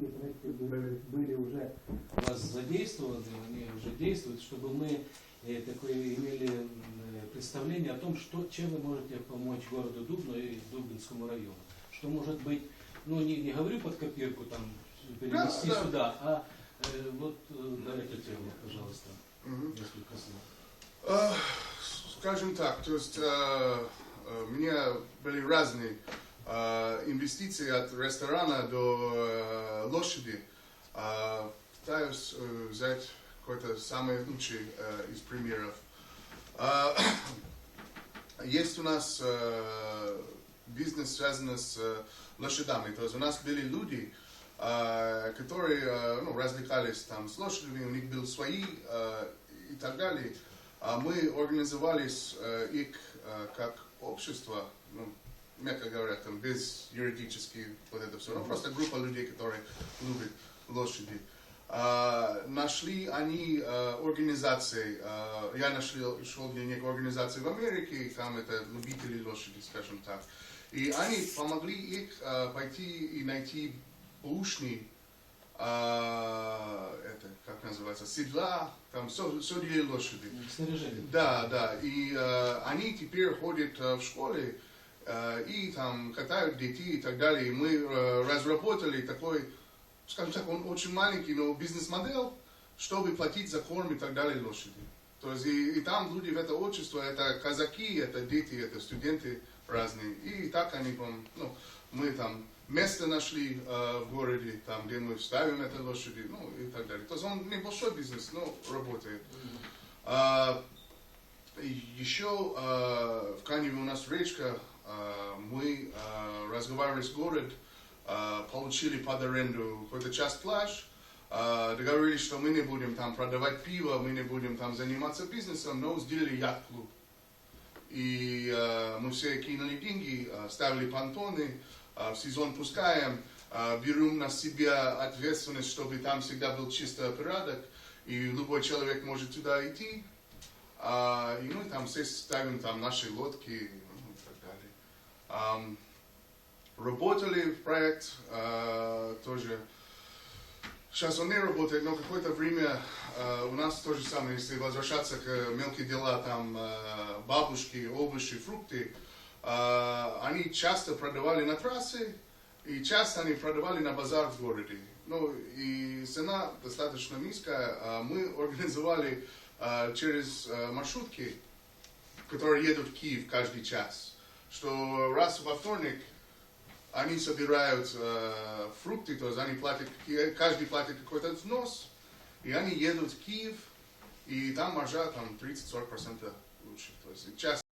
какие проекты были, были уже у вас задействованы, они уже действуют, чтобы мы э, такое имели э, представление о том, что, чем вы можете помочь городу Дубну и Дубинскому району. Что может быть, ну не, не говорю под копирку там перенести Да, да. сюда, а э, вот э, на эту тему, пожалуйста, Мгм. несколько слов. Э, Скажем так, то есть э, э, у меня были разные инвестиции от ресторана до э, лошади. Э, Пытаюсь э, взять какой-то самый лучший э, из примеров. Э, Есть у нас э, бизнес, связанный с э, лошадями. То есть у нас были люди, э, которые э, ну, развлекались там с лошадями, у них были свои э, и так далее. А мы организовались э, их э, как общество, ну, мягко говоря, там, без юридически вот это все, ну, просто группа людей, которые любят лошади. А, нашли они э, организации, э, я нашел, шел для них организации в Америке, и там это любители лошади, скажем так. И они помогли их э, пойти и найти бушни, а, это, как называется, седла, там все, все для лошади. Снаряжение. Да, да. И э, они теперь ходят э, в школе и там катают детей и так далее. И мы э, разработали такой, скажем так, он очень маленький, но бизнес-модель, чтобы платить за корм и так далее лошади. То есть и, и там люди в это общество, это казаки, это дети, это студенты разные. И так они, там, ну, мы там место нашли э, в городе, там, где мы ставим это лошади, ну и так далее. То есть он небольшой бизнес, но работает. А, и еще а, в Каневе у нас речка, а, мы а, разговаривали с городом, а, получили под аренду какой-то час пляж, а, договорились, что мы не будем там продавать пиво, мы не будем там заниматься бизнесом, но сделали яхт-клуб. И а, мы все кинули деньги, а, ставили понтоны, а, в сезон пускаем, а, берем на себя ответственность, чтобы там всегда был чистый порядок, и любой человек может туда идти, а, и мы там все ставим там наши лодки ну, и так далее. Ам, работали в проект а, тоже. Сейчас он не работает, но какое-то время а, у нас то же самое, если возвращаться к мелким делам, там а, бабушки, овощи, фрукты, а, они часто продавали на трассе, и часто они продавали на базар в городе. Ну, и цена достаточно низкая. А Мы организовали а, через а, маршрутки, которые едут в Киев каждый час, что раз во вторник они собирают э, фрукты, то есть они платят, какие- каждый платит какой-то взнос, и они едут в Киев, и там маржа там 30-40% лучше. То есть час